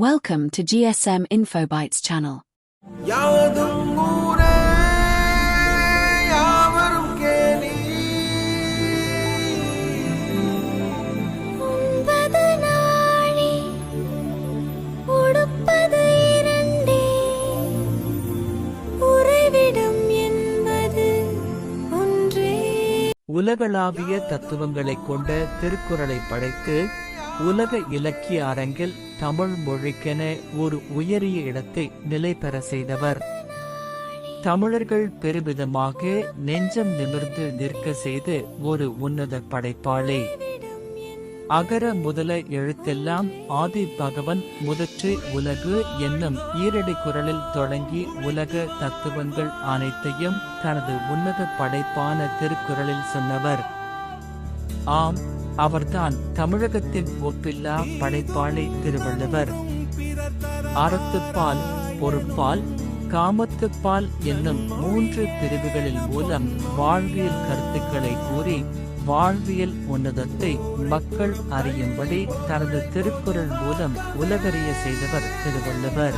Welcome to GSM Infobytes channel. உலகளாவிய தத்துவங்களைக் கொண்ட திருக்குறளை படைத்து உலக இலக்கிய அரங்கில் தமிழ் மொழிக்கென ஒரு உயரிய இடத்தை நிலை பெற செய்தவர். தமிழர்கள் பெருமிதமாக நெஞ்சம் நிமிர்ந்து நிற்க செய்து ஒரு உன்னத படைப்பாளி. அகர முதல எழுத்தெல்லாம் ஆதி பகவன் முதற்று உலகு என்னும் ஈரடி குரலில் தொடங்கி உலக தத்துவங்கள் அனைத்தையும் தனது உன்னத படைப்பான திருக்குறளில் சொன்னவர். ஆம் அவர்தான் தமிழகத்தின் ஒப்பில்லா படைப்பாளி திருவள்ளுவர். அறத்துப்பால் பொறுப்பால் காமத்துப்பால் என்னும் மூன்று பிரிவுகளில் மூலம் வாழ்வியல் கருத்துக்களை கூறி வாழ்வியல் உன்னதத்தை மக்கள் அறியும்படி தனது திருக்குறள் மூலம் உலகறிய செய்தவர் திருவள்ளுவர்.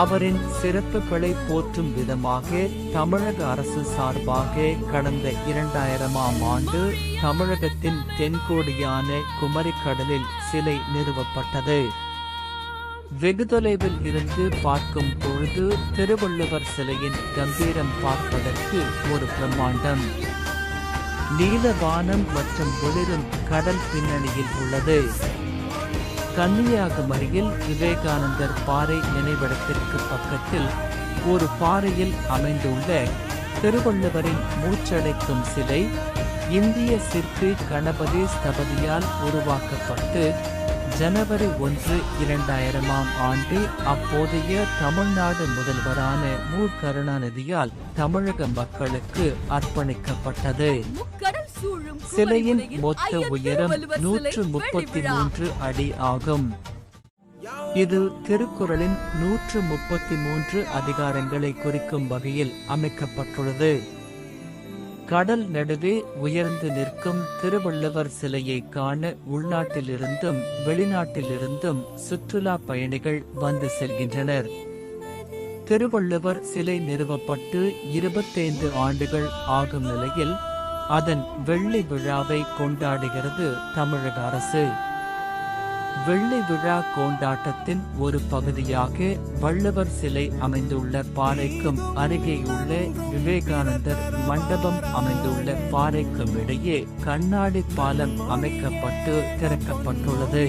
அவரின் சிறப்புகளை போற்றும் விதமாக தமிழக அரசு சார்பாக கடந்த இரண்டாயிரமாம் ஆண்டு தமிழகத்தின் தென்கோடியான குமரிக்கடலில் சிலை நிறுவப்பட்டது. வெகு தொலைவில் இருந்து பார்க்கும் பொழுது திருவள்ளுவர் சிலையின் கம்பீரம் பார்ப்பதற்கு ஒரு பிரம்மாண்டம். நீலவானம் மற்றும் ஒளிரும் கடல் பின்னணியில் உள்ளது. கன்னியாகுமரியில் விவேகானந்தர் பாறை நினைவிடத்திற்கு பக்கத்தில் ஒரு பாறையில் அமைந்துள்ள திருவள்ளுவரின் மூச்சடைக்கும் சிலை இந்திய சிற்பி கணபதி ஸ்தபதியால் உருவாக்கப்பட்டு ஜனவரி ஒன்று இரண்டாயிரமாம் ஆண்டு அப்போதைய தமிழ்நாடு முதல்வரான மு கருணாநிதியால் தமிழக மக்களுக்கு அர்ப்பணிக்கப்பட்டது. சிலையின் மொத்த உயரம் நூற்று முப்பத்தி மூன்று அடி ஆகும். இது திருக்குறளின் நூற்று முப்பத்தி மூன்று அதிகாரங்களை குறிக்கும் வகையில் அமைக்கப்பட்டுள்ளது. கடல் நடுவே உயர்ந்து நிற்கும் திருவள்ளுவர் சிலையை காண உள்நாட்டிலிருந்தும் வெளிநாட்டிலிருந்தும் சுற்றுலா பயணிகள் வந்து செல்கின்றனர். திருவள்ளுவர் சிலை நிறுவப்பட்டு இருபத்தைந்து ஆண்டுகள் ஆகும் நிலையில் அதன் வெள்ளி விழாவை கொண்டாடுகிறது தமிழக அரசு. வெள்ளி விழா கொண்டாட்டத்தின் ஒரு பகுதியாக வள்ளுவர் சிலை அமைந்துள்ள பாறைக்கும் அருகேயுள்ள விவேகானந்தர் மண்டபம் அமைந்துள்ள பாறைக்கும் இடையே கண்ணாடி பாலம் அமைக்கப்பட்டு திறக்கப்பட்டுள்ளது.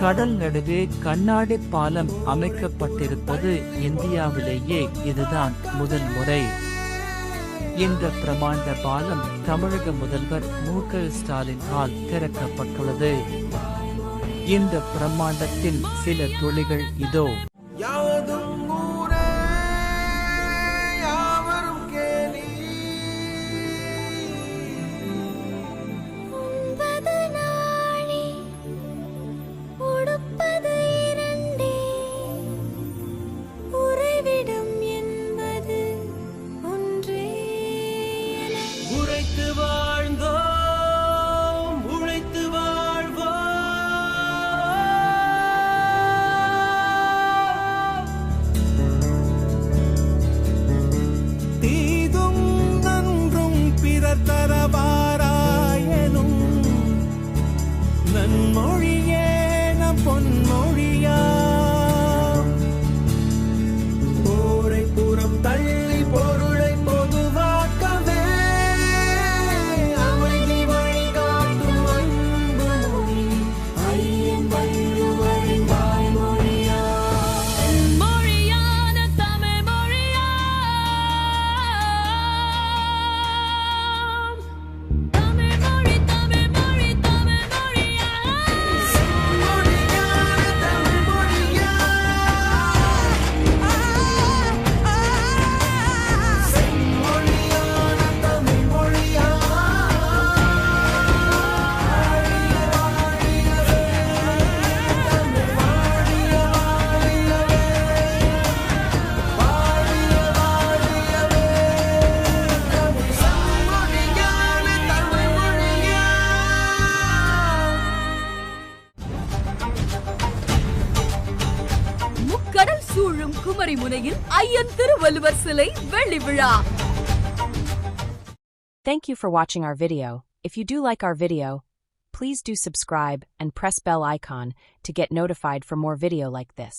கடல் நடுவே கண்ணாடி பாலம் அமைக்கப்பட்டிருப்பது இந்தியாவிலேயே இதுதான் முதல் முறை. இந்த பிரமாண்ட பாலம் தமிழக முதல்வர் மு க ஸ்டாலினால் திறக்கப்பட்டுள்ளது. இந்த பிரம்மாண்டத்தின் சில துளிகள் இதோ. தொடர் தரவாராயனும் நன்மொழி குமரி முனையில் ஐயன் திருவள்ளுவர் சிலை வெள்ளி விழா Thank you for watching our video. If you do like our video, please do subscribe and press bell icon to get notified for more video like this.